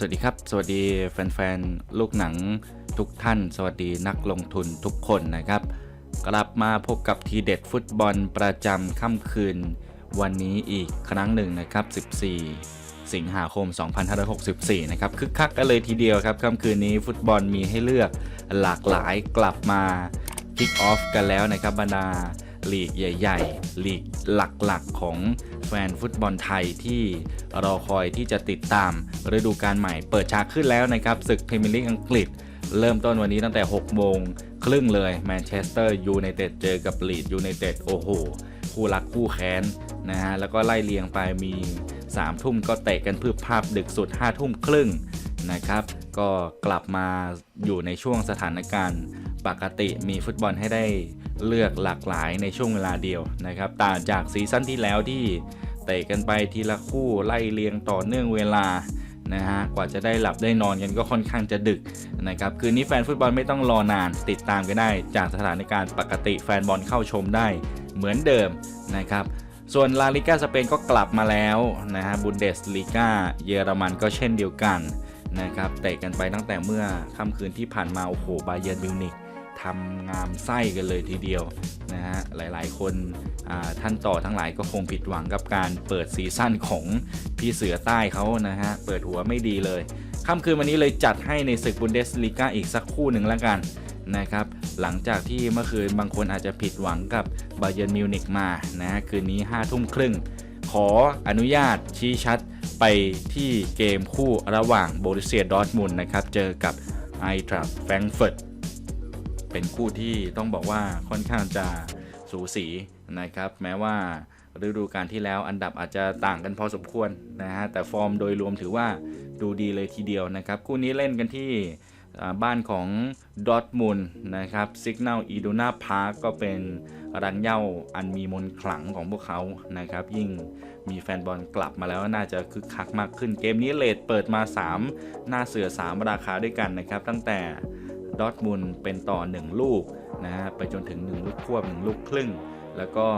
สวัสดีครับ สวัสดีแฟนๆ ลูกหนังทุกท่าน สวัสดีนักลงทุนทุกคนนะครับ กลับมาพบกับทีเด็ดฟุตบอลประจำค่ำคืน วันนี้อีกครั้งหนึ่งนะครับ 14 สิงหาคม 2564 นะครับคึกคักกันเลยทีเดียวครับค่ำคืนนี้ฟุตบอลมีให้เลือกหลากหลายกลับมาคิกออฟกันแล้วนะครับบรรดา ลีกใหญ่ๆ ลีกหลักๆ ของแฟนฟุตบอลไทยที่รอคอยที่จะติดตามฤดูกาลใหม่เปิดฉากขึ้นแล้วนะครับศึกพรีเมียร์ลีกอังกฤษ เริ่มต้นวันนี้ตั้งแต่ 6 โมงครึ่งเลยแมนเชสเตอร์ยูไนเต็ดเจอกับลีดยูไนเต็ดโอ้โห คู่รักคู่แค้นนะฮะแล้วก็ไล่เลียงไปมี 3 ทุ่มก็เตะกันพืบภาพดึกสุด 5 ทุ่มครึ่งนะครับ ก็กลับมาอยู่ในช่วงสถานการณ์ปกติมีฟุตบอลให้ได้ เลือกหลากหลายในช่วงเวลาเดียวนะครับต่างจากซีซั่นที่แล้วที่เตะกันไปทีละคู่ไล่เลียงต่อเนื่องเวลานะฮะกว่าจะได้หลับได้นอนกันก็ค่อนข้างจะดึกนะครับคืนนี้แฟนฟุตบอลไม่ต้องรอนานติดตามกันได้ จากสถานการณ์ปกติแฟนบอลเข้าชมได้เหมือนเดิมนะครับส่วนลาลิก้าสเปนก็กลับมาแล้วนะฮะบุนเดสลีกาเยอรมันก็เช่นเดียวกันนะครับเตะกันไปตั้งแต่เมื่อค่ำคืนที่ผ่านมาโอ้โหบาเย r n m มิวนิก ทำงามไส้กันเลยทีเดียวนะฮะหลายๆ คนท่านต่อทั้งหลายก็คงผิดหวังกับการเปิดซีซั่นของพี่เสือใต้เขานะฮะเปิดหัวไม่ดีเลยค่ำคืนวันนี้เลยจัดให้ในศึกบุนเดสลีกาอีกสักคู่หนึ่งแล้วกันนะครับหลังจากที่เมื่อคืนบางคนอาจจะผิดหวังกับบาเย r n m มิวนิกมานะคืนนี้5ทุ่มครึ่ง ขออนุญาตชี้ชัดไปที่เกมคู่ระหว่างโบรุเซียดอร์ทมุนนะครับ เจอกับไอทราแฟรงเฟิร์ต เป็นคู่ที่ต้องบอกว่าค่อนข้างจะสูสีนะครับ แม้ว่าฤดูกาลที่แล้วอันดับอาจจะต่างกันพอสมควรนะฮะแต่ฟอร์มโดยรวมถือว่าดูดีเลยทีเดียวนะครับ คู่นี้เล่นกันที่บ้านของดอ t มุนนะครับซิก n นลอีดูนาพาร์ก็เป็นรังเหย้าอันมีมนขลังของพวกเขานะครับ ยิ่งมีแฟนบอลกลับมาแล้วน่าจะคึกคักมากขึ้นเกมนี้เลทเปิดมา 3 หน้าเสือ 3 ราคาด้วยกันนะครับ ตั้งแต่ ดอ t มุนเป็นต่อ 1 ลูกนะฮะไปจนถึง 1 ลูกควบ 1 ลูกครึ่ง แล้วก็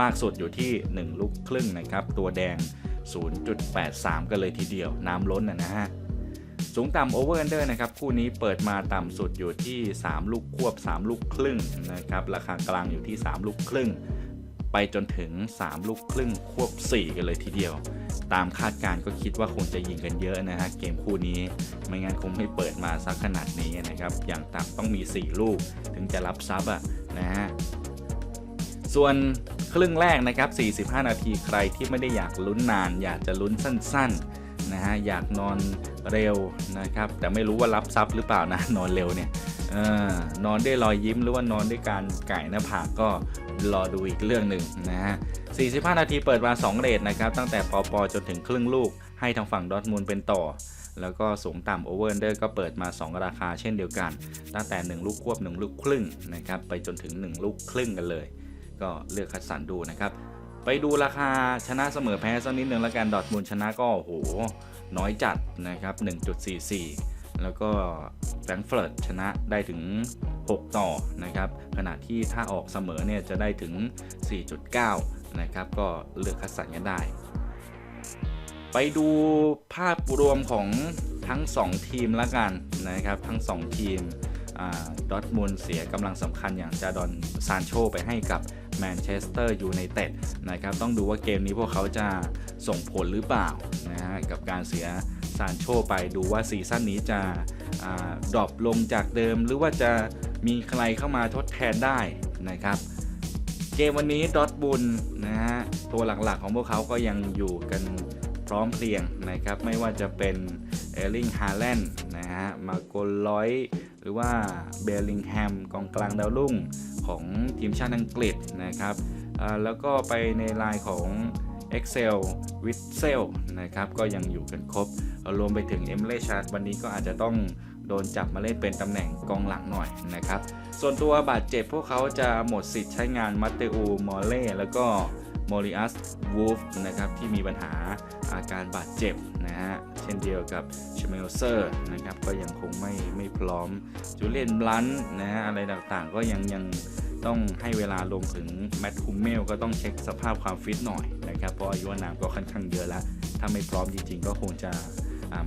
มากสุดอยู่ที่ 1 ลูกครึ่งนะครับ ตัวแดง 0.83 กันเลยทีเดียว น้ำล้นนะฮะสูงต่ำโอเวอร์ n นเดอร์นะครับ คู่นี้เปิดมาต่ำสุดอยู่ที่ 3 ลูกควบ 3 ลูกครึ่งนะครับ ราคากลางอยู่ที่ 3 ลูกครึ่ง ไปจนถึง 3 ลูกครึ่งควบ 4 กันเลยทีเดียว ตามคาดการก็คิดว่าคงจะยิงกันเยอะนะฮะเกมคู่นี้ ไม่งั้นคงไม่เปิดมาสักขนาดนี้นะครับ อย่างต่ำต้องมี 4 ลูกถึงจะรับซับอะนะฮะส่วนครึ่งแรกนะครับ 45 นาทีใครที่ไม่ได้อยากลุ้นนาน อยากจะลุ้นสั้นๆนะฮะอยากนอนเร็วนะครับ แต่ไม่รู้ว่ารับซับหรือเปล่านะนอนเร็วเนี่ย ออนอนด้วยรอยยิ้มหรือว่านอนด้วยการไก่หน้าผากก็รอดูอีกเรื่องหนึ่งนะฮะ 45 นาทีเปิดมา 2 เรทนะครับ ตั้งแต่ปอปอจนถึงครึ่งลูก ให้ทางฝั่งดอทมูลเป็นต่อ แล้วก็สูงต่ำโอเวอร์เดอร์ก็เปิดมา 2 ราคาเช่นเดียวกัน ตั้งแต่ 1 ลูกควบ 1 ลูกครึ่งนะครับ ไปจนถึง 1 ลูกครึ่งกันเลย ก็เลือกคัดสรรดูนะครับ ไปดูราคาชนะเสมอแพ้สักนิดหนึ่งแล้วกันดอทมูลชนะก็โอ้โหน้อยจัดนะครับ 1.44 แล้วก็แฟรงก์เฟิร์ตชนะได้ถึง 6 ต่อนะครับ ขณะที่ถ้าออกเสมอเนี่ยจะได้ถึง 4.9 นะครับ ก็เลือกคัดสรรกันได้ ไปดูภาพรวมของทั้ง 2 ทีมละกันนะครับ ทั้ง 2 ทีมดอทมูลเสียกำลังสำคัญอย่างจาดอนซานโชไปให้กับแมนเชสเตอร์ยูไนเต็ดนะครับ ต้องดูว่าเกมนี้พวกเขาจะส่งผลหรือเปล่านะฮะกับการเสีย ซานโชไปดูว่าซีซั่นนี้จะดรอปลงจากเดิม หรือว่าจะมีใครเข้ามาทดแทนได้นะครับ เกมวันนี้ดอทบุลนะฮะตัวหลักๆของพวกเขาก็ยังอยู่กันพร้อมเพรียงนะครับไม่ว่าจะเป็นเอลิงฮาแลนด์นะฮะมาโกลอยหรือว่าเบลลิงแฮมกองกลางดาวรุ่งของทีมชาติอังกฤษนะครับแล้วก็ไปในลายของ Excel w i t z e l นะครับก็ยังอยู่กันครบ รวมไปถึงเอมเลชาร์ดวันนี้ก็อาจจะต้องโดนจับมาเล่นเป็นตำแหน่งกองหลังหน่อยนะครับ ส่วนตัวบาดเจ็บพวกเขาจะหมดสิทธิ์ใช้งานมัตเตอูมอเล่แล้วก็ มอริอัสวูฟนะครับที่มีปัญหาอาการบาดเจ็บนะฮะเช่นเดียวกับชเมลเซอร์นะครับก็ยังคงไม่ไม่พร้อมจูเลียนบลันนะฮะอะไรต่างๆ ก็ยังยังต้องให้เวลาลงถึงแมตต์คุมเมลก็ต้องเช็คสภาพความฟิตหน่อยนะครับเพราะอายุนามก็ค่อนข้างเยอะแล้ว ถ้าไม่พร้อมจริงๆ ก็คงจะ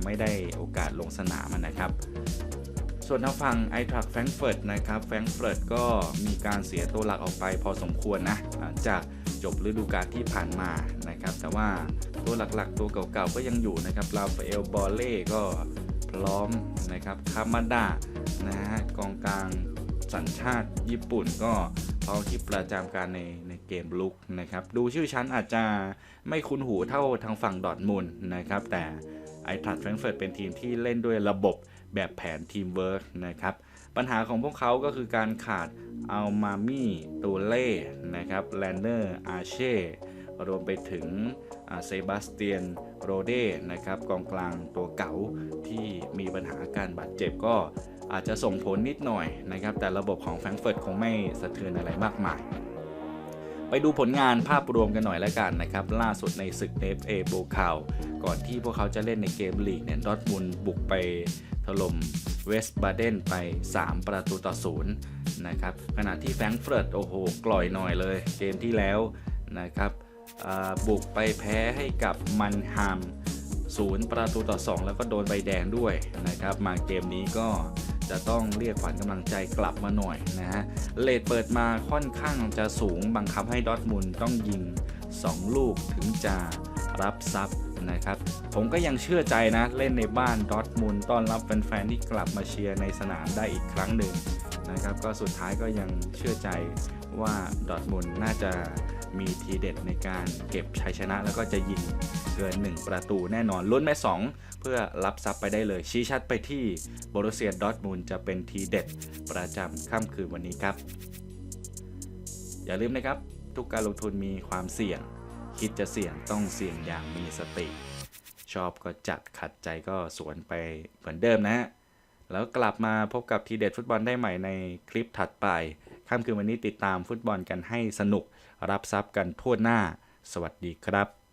ไม่ได้โอกาสลงสนามนะครับส่วนทางฝั่งไอทรักแฟรงเฟิร์ตนะครับแฟรงเฟิร์ตก็มีการเสียตัวหลักออกไปพอสมควรนะจาก จบฤดูกาลที่ผ่านมานะครับ แต่ว่าตัวหลักๆ ตัวเก่าๆก็ยังอยู่นะครับลาฟเอลบอลเล่ก็พร้อมนะครับคามาดานะฮะกองกลางสัญชาติญี่ปุ่นก็พร้อมที่ประจำการในในเกมลุกนะครับ ดูชื่อชั้นอาจจะไม่คุ้นหูเท่าทางฝั่งดอทมุนนะครับ แต่ไอทรักแฟรงเฟิร์ตเป็นทีมที่เล่นด้วยระบบแบบแผนทีมเวิร์กนะครับ ปัญหาของพวกเขาก็คือการขาดอัลมามี่ตูเล่นะครับแลนเนอร์อาเช่รวมไปถึงเซบาสเตียนโรเดนะครับกองกลางตัวเก๋าที่มีปัญหาการบาดเจ็บก็อาจจะส่งผลนิดหน่อยนะครับแต่ระบบของแฟรงก์เฟิร์ตคงไม่สะเทือนอะไรมากมาย ไปดูผลงานภาพรวมกันหน่อยแล้วกันนะครับ ล่าสุดในศึก FA โบคาวก่อนที่พวกเขาจะเล่นในเกมลีกเนี่ยดอทมุนบุกไปถล่มเวสต์บาเดนไป 3 ประตูต่อ0นะครับขณะที่แฟรงก์เฟิร์ตโอ้โห กล่อยหน่อยเลย เกมที่แล้วนะครับบุกไปแพ้ให้กับมันฮาม0 ประตูต่อ 2 แล้วก็โดนใบแดงด้วยนะครับ มาเกมนี้ก็ จะต้องเรียกขวัญกำลังใจกลับมาหน่อยนะฮะเลดเปิดมาค่อนข้างจะสูงบังคับให้ดอทมุนต้องยิง 2 ลูกถึงจะรับซับ นะครับ ผมก็ยังเชื่อใจนะ เล่นในบ้านดอร์ทมุนต้อนรับแฟนๆที่กลับมาเชียร์ในสนามได้อีกครั้งหนึ่งนะครับ ก็สุดท้ายก็ยังเชื่อใจว่าดอร์ทมุนน่าจะมีทีเด็ดในการเก็บชัยชนะแล้วก็จะยิงเกิน 1 ประตูแน่นอนลุ้นแม่2เพื่อรับซับไปได้เลย ชี้ชัดไปที่โบรุเซียดอร์ทมุนจะเป็นทีเด็ดประจำค่ำคืนวันนี้ครับ อย่าลืมนะครับ ทุกการลงทุนมีความเสี่ยง คิดจะเสี่ยงต้องเสี่ยงอย่างมีสติ ชอบก็จัดขัดใจก็สวนไปเหมือนเดิมนะฮะ แล้วกลับมาพบกับทีเด็ดฟุตบอลได้ใหม่ในคลิปถัดไป ค่ำคืนวันนี้ติดตามฟุตบอลกันให้สนุกรับทรัพย์กันทั่วหน้า สวัสดีครับ